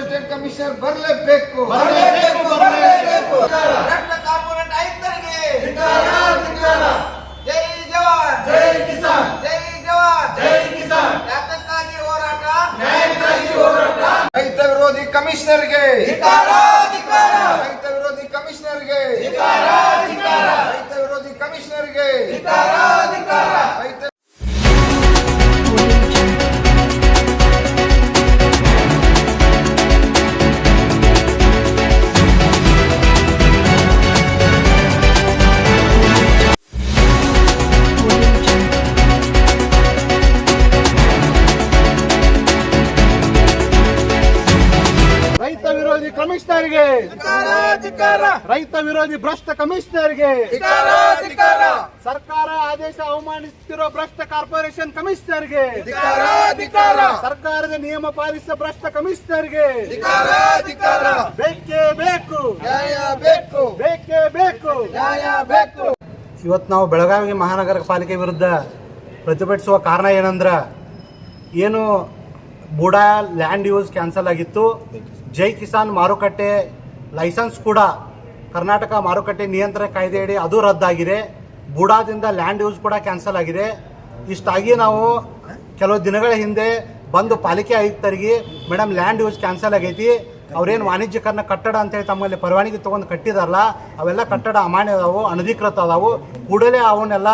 Corporation commissioner ಬರಲೇಬೇಕು. ಬರಲೇಬೇಕು, ಬರಲೇಬೇಕು. ಆಯುಕ್ತರಿಗೆ ಧಿಕ್ಕಾರ, ಧಿಕ್ಕಾರ. ಜೈ ಜವಾನ್. ಜೈ ಕಿಸಾನ್. ಜೈ ಜವಾನ್. ಜೈ ಕಿಸಾನ್. ಹೋರಾಟ? ನ್ಯಾಯಕ್ಕಾಗಿ ಹೋರಾಟ. ರೈತ ವಿರೋಧಿ ಕಮಿಷನರ್ಗೆ. ಧಿಕ್ಕಾರ. ಕಮಿಷನರ್ಗೆ. ರೈತ ವಿರೋಧಿ ಭ್ರಷ್ಟ ಕಮಿಷನರ್ಗೆ. ಸರ್ಕಾರ ಆದೇಶ ಅವಮಾನಿಸುತ್ತಿರುವ ಭ್ರಷ್ಟ ಕಾರ್ಪೊರೇಷನ್ ಕಮಿಷನರ್ಗೆ. ಸರ್ಕಾರದ ನಿಯಮ ಪಾಲಿಸಿದ ಭ್ರಷ್ಟ ಕಮಿಷನರ್ಗೆ. ಬೇಕೇ ಬೇಕು. ನ್ಯಾಯ ಬೇಕು. ಬೇಕೇ ಬೇಕು. ನ್ಯಾಯ ಬೇಕು. ಇವತ್ತು ನಾವು ಬೆಳಗಾವಿ ಮಹಾನಗರ ಪಾಲಿಕೆ ವಿರುದ್ಧ ಪ್ರತಿಭಟಿಸುವ ಕಾರಣ ಏನಂದ್ರೆ ಏನು ಬುಡಾ ಲ್ಯಾಂಡ್ ಯೂಸ್ ಕ್ಯಾನ್ಸಲ್ ಆಗಿತ್ತು. ಜೈ ಕಿಸಾನ್ ಮಾರುಕಟ್ಟೆ ಲೈಸೆನ್ಸ್ ಕೂಡ ಕರ್ನಾಟಕ ಮಾರುಕಟ್ಟೆ ನಿಯಂತ್ರಣ ಕಾಯ್ದೆಯಡಿ ಅದು ರದ್ದಾಗಿದೆ. ಬುಡಾದಿಂದ ಲ್ಯಾಂಡ್ ಯೂಸ್ ಕೂಡ ಕ್ಯಾನ್ಸಲ್ ಆಗಿದೆ. ಇಷ್ಟಾಗಿ ನಾವು ಕೆಲವು ದಿನಗಳ ಹಿಂದೆ ಬಂದು ಪಾಲಿಕೆ ಆಯುಕ್ತರಿಗೆ ಮೇಡಮ್ ಲ್ಯಾಂಡ್ ಯೂಸ್ ಕ್ಯಾನ್ಸಲ್ ಆಗೈತಿ. ಅವ್ರೇನು ವಾಣಿಜ್ಯಕರಣ ಕಟ್ಟಡ ಅಂತೇಳಿ ತಮ್ಮಲ್ಲಿ ಪರವಾನಗಿ ತೊಗೊಂಡು ಕಟ್ಟಿದಾರಲ್ಲ, ಅವೆಲ್ಲ ಕಟ್ಟಡ ಅಮಾನ್ಯ ಅದಾವು, ಅನಧಿಕೃತ ಅದಾವು. ಕೂಡಲೇ ಅವನ್ನೆಲ್ಲ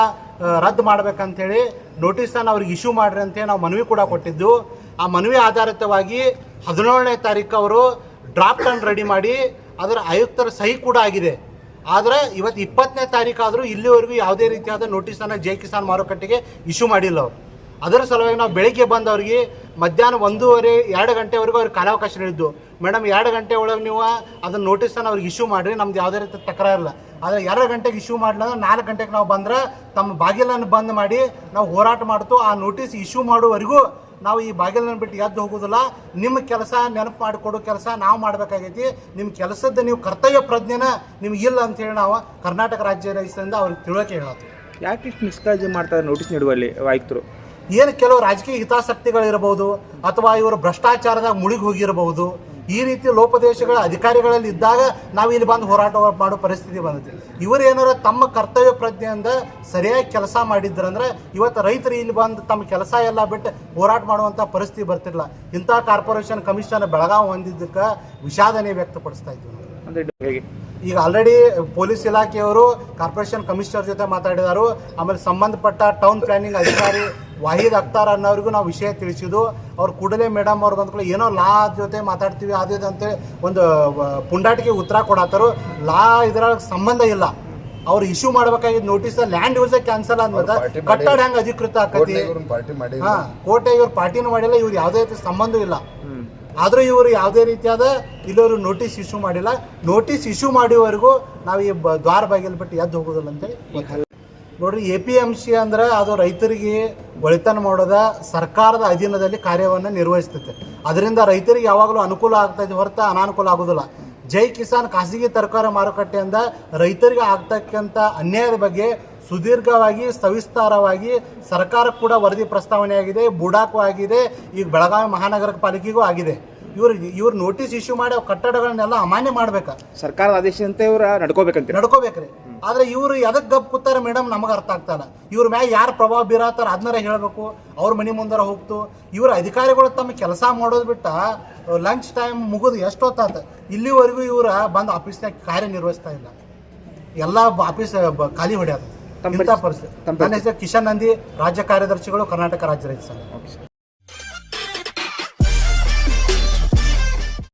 ರದ್ದು ಮಾಡ್ಬೇಕಂತೇಳಿ ನೋಟಿಸನ್ನು ಅವ್ರಿಗೆ ಇಶ್ಯೂ ಮಾಡ್ರಿ ಅಂತೇಳಿ ನಾವು ಮನವಿ ಕೂಡ ಕೊಟ್ಟಿದ್ದು. ಆ ಮನವಿ ಆಧಾರಿತವಾಗಿ ಹದಿನೇಳನೇ ತಾರೀಕು ಅವರು ಡ್ರಾಫ್ಟ್ ಅನ್ನು ರೆಡಿ ಮಾಡಿ ಅದರ ಆಯುಕ್ತರ ಸಹಿ ಕೂಡ ಆಗಿದೆ. ಆದರೆ ಇವತ್ತು ಇಪ್ಪತ್ತನೇ ತಾರೀಕು ಆದರೂ ಇಲ್ಲಿವರೆಗೂ ಯಾವುದೇ ರೀತಿಯಾದ ನೋಟಿಸನ್ನು ಜೈ ಕಿಸಾನ್ ಮಾರುಕಟ್ಟೆಗೆ ಇಶ್ಯೂ ಮಾಡಿಲ್ಲ ಅವರು. ಅದರ ಸಲುವಾಗಿ ನಾವು ಬೆಳಿಗ್ಗೆ ಬಂದವ್ರಿಗೆ ಮಧ್ಯಾಹ್ನ ಒಂದೂವರೆ, ಎರಡು ಗಂಟೆವರೆಗೂ ಅವ್ರಿಗೆ ಕಾಲಾವಕಾಶ ನೀಡಿದ್ದು. ಮೇಡಮ್ ಎರಡು ಗಂಟೆ ಒಳಗೆ ನೀವು ಅದನ್ನು ನೋಟಿಸನ್ನು ಅವ್ರಿಗೆ ಇಶ್ಯೂ ಮಾಡಿರಿ, ನಮ್ದು ಯಾವುದೇ ರೀತಿ ತಕರಾರಿಲ್ಲ ಆದರೆ ಎರಡು ಗಂಟೆಗೆ ಇಶ್ಯೂ ಮಾಡಲಿಲ್ಲ ಅಂದ್ರೆ ನಾಲ್ಕು ಗಂಟೆಗೆ ನಾವು ಬಂದ್ರೆ ತಮ್ಮ ಬಾಗಿಲನ್ನು ಬಂದ್ ಮಾಡಿ ನಾವು ಹೋರಾಟ ಮಾಡ್ತು. ಆ ನೋಟಿಸ್ ಇಶ್ಯೂ ಮಾಡುವವರೆಗೂ ನಾವು ಈ ಬಾಗಿಲನ್ನು ಬಿಟ್ಟು ಎದ್ದು ಹೋಗೋದಿಲ್ಲ ನಿಮ್ಮ ಕೆಲಸ ನೆನಪು ಮಾಡಿಕೊಡೋ ಕೆಲಸ ನಾವು ಮಾಡಬೇಕಾಗೈತಿ. ನಿಮ್ಮ ಕೆಲಸದ ನೀವು ಕರ್ತವ್ಯ ಪ್ರಜ್ಞೆನ ನಿಮ್ಗೆ ಇಲ್ಲ ಅಂತೇಳಿ ನಾವು ಕರ್ನಾಟಕ ರಾಜ್ಯ ರೈತರಿಂದ ಅವ್ರಿಗೆ ತಿಳುವಳಿಕೆ ಹೇಳೋದು ಯಾಕೆ ಇಷ್ಟು ನಿಷ್ಕಾಳಜಿ ಮಾಡ್ತಾರೆ ನೋಟಿಸ್ ನೀಡುವಲ್ಲಿ ಆಯುಕ್ತರು? ಏನು ಕೆಲವು ರಾಜಕೀಯ ಹಿತಾಸಕ್ತಿಗಳಿರಬಹುದು ಅಥವಾ ಇವರು ಭ್ರಷ್ಟಾಚಾರದಾಗ ಮುಳುಗಿ ಹೋಗಿರಬಹುದು ಈ ರೀತಿ ಲೋಪದೇಶಗಳ ಅಧಿಕಾರಿಗಳಲ್ಲಿ ಇದ್ದಾಗ ನಾವು ಇಲ್ಲಿ ಬಂದು ಹೋರಾಟ ಮಾಡೋ ಪರಿಸ್ಥಿತಿ ಬಂದಿದೆ. ಇವರು ಏನಾರ ತಮ್ಮ ಕರ್ತವ್ಯ ಪ್ರಜ್ಞೆಯಿಂದ ಸರಿಯಾಗಿ ಕೆಲಸ ಮಾಡಿದ್ರಂದ್ರೆ ಇವತ್ತು ರೈತರು ಇಲ್ಲಿ ಬಂದು ತಮ್ಮ ಕೆಲಸ ಎಲ್ಲ ಬಿಟ್ಟು ಹೋರಾಟ ಮಾಡುವಂಥ ಪರಿಸ್ಥಿತಿ ಬರ್ತಿಲ್ಲ ಇಂಥ ಕಾರ್ಪೊರೇಷನ್ ಕಮಿಷನ್ ಬೆಳಗಾವಿ ಹೊಂದಿದ್ದಕ್ಕೆ ವಿಷಾದನೆ ವ್ಯಕ್ತಪಡಿಸ್ತಾ ಇದ್ವಿ ಈಗ ಆಲ್ರೆಡಿ ಪೊಲೀಸ್ ಇಲಾಖೆಯವರು ಕಾರ್ಪೊರೇಷನ್ ಕಮಿಷನರ್ ಜೊತೆ ಮಾತಾಡಿದಾರು. ಆಮೇಲೆ ಸಂಬಂಧಪಟ್ಟ ಟೌನ್ ಪ್ಲಾನಿಂಗ್ ಅಧಿಕಾರಿ ವಾಹಿದ್ ಅಖ್ತಾರ್ ಅನ್ನೋರಿಗೂ ನಾವು ವಿಷಯ ತಿಳಿಸಿದ್ದು ಅವ್ರು ಕೂಡಲೇ ಮೇಡಮ್ ಅವ್ರು ಬಂದ್ಕೊಳ್ಳಿ ಏನೋ ಲಾ ಜೊತೆ ಮಾತಾಡ್ತೀವಿ ಅದು ಇದು ಅಂತೇಳಿ ಒಂದು ಪುಂಡಾಟಿಗೆ ಪುಂಡಾಟಿಕೆ ಉತ್ತರ ಕೊಡತ್ತಾರು ಲಾ ಇದ್ರೊಳಗೆ ಸಂಬಂಧ ಇಲ್ಲ. ಅವ್ರು ಇಶ್ಯೂ ಮಾಡ್ಬೇಕಾಗಿದ್ದ ನೋಟಿಸ್ ಲ್ಯಾಂಡ್ ಯೂಸ್ ಕ್ಯಾನ್ಸಲ್ ಆದ್ಮೇಲೆ ಕಟ್ಟಡ ಹೆಂಗ್ ಅಧಿಕೃತ ಆಕತಿ? ಪಾರ್ಟಿ ಮಾಡಿ ಹಾ ಕೋಟೆ ಇವ್ರು ಪಾರ್ಟಿನೂ ಮಾಡಿಲ್ಲ ಇವ್ರು ಯಾವುದೇ ರೀತಿ ಸಂಬಂಧ ಇಲ್ಲ. ಆದ್ರೂ ಇವರು ಯಾವುದೇ ರೀತಿಯಾದ ಇಲ್ಲವರು ನೋಟಿಸ್ ಇಶ್ಯೂ ಮಾಡಿಲ್ಲ. ನೋಟಿಸ್ ಇಶ್ಯೂ ಮಾಡುವವರೆಗೂ ನಾವು ಈ ಬ- ದ್ವಾರ ಬಾಗಿಲು ಬಿಟ್ಟು ಎದ್ದು ಹೋಗೋದಿಲ್ಲ ಅಂತೇಳಿ. ನೋಡ್ರಿ ಎ ಪಿ ಎಂ ಸಿ ಅಂದ್ರೆ ಅದು ರೈತರಿಗೆ ಒಳಿತನ ಮಾಡೋದ ಸರ್ಕಾರದ ಅಧೀನದಲ್ಲಿ ಕಾರ್ಯವನ್ನು ನಿರ್ವಹಿಸ್ತೈತೆ. ಅದರಿಂದ ರೈತರಿಗೆ ಯಾವಾಗಲೂ ಅನುಕೂಲ ಆಗ್ತೈತೆ ಹೊರತು ಅನಾನುಕೂಲ ಆಗೋದಿಲ್ಲ. ಜೈ ಕಿಸಾನ್ ಖಾಸಗಿ ತರಕಾರಿ ಮಾರುಕಟ್ಟೆಯಿಂದ ರೈತರಿಗೆ ಆಗ್ತಕ್ಕಂಥ ಅನ್ಯಾಯದ ಬಗ್ಗೆ ಸುದೀರ್ಘವಾಗಿ, ಸವಿಸ್ತಾರವಾಗಿ ಸರ್ಕಾರ ಕೂಡ ವರದಿ ಪ್ರಸ್ತಾವನೆ ಆಗಿದೆ, ಬುಡಾಕು ಆಗಿದೆ, ಈಗ ಬೆಳಗಾವಿ ಮಹಾನಗರ ಪಾಲಿಕೆಗೂ ಆಗಿದೆ. ಇವ್ರು ಇವ್ರು ನೋಟಿಸ್ ಇಶ್ಯೂ ಮಾಡಿ ಅವು ಕಟ್ಟಡಗಳನ್ನೆಲ್ಲ ಅಮಾನ್ಯ ಮಾಡ್ಬೇಕಾ? ಸರ್ಕಾರದ ಆದೇಶದಂತೆ ಇವ್ರ ನಡ್ಕೋಬೇಕಂತ ನಡ್ಕೋಬೇಕ್ರಿ. ಆದ್ರೆ ಇವ್ರು ಎದಕ್ ಗಪ್ ಕೂತಾರ ಮೇಡಮ್ ನಮಗೆ ಅರ್ಥ ಆಗ್ತಾನ ಇವ್ರ ಮ್ಯಾಗ ಯಾರು ಪ್ರಭಾವ ಬೀರತ್ತಾರ ಅದನ್ನ ಹೇಳಬೇಕು. ಅವ್ರ ಮನೆ ಮುಂದರ ಹೋಗ್ತು. ಇವ್ರ ಅಧಿಕಾರಿಗಳು ತಮ್ಮ ಕೆಲಸ ಮಾಡೋದು ಬಿಟ್ಟ ಲಂಚ್ ಟೈಮ್ ಮುಗಿದು ಎಷ್ಟೊತ್ತಾತ. ಇಲ್ಲಿವರೆಗೂ ಇವ್ರ ಬಂದು ಆಫೀಸ್ನಾಗ ಕಾರ್ಯನಿರ್ವಹಿಸ್ತಾ ಇಲ್ಲ. ಎಲ್ಲ ಆಫೀಸ್ ಖಾಲಿ ಹೊಡ್ಯಾದ. ಪರಿಸ್ಥಿತಿ- ನನ್ನ ಹೆಸರು ಕಿಶನ್ ನಂದಿ ರಾಜ್ಯ ಕಾರ್ಯದರ್ಶಿಗಳು ಕರ್ನಾಟಕ ರಾಜ್ಯ ರೈತ ಸಂಘ.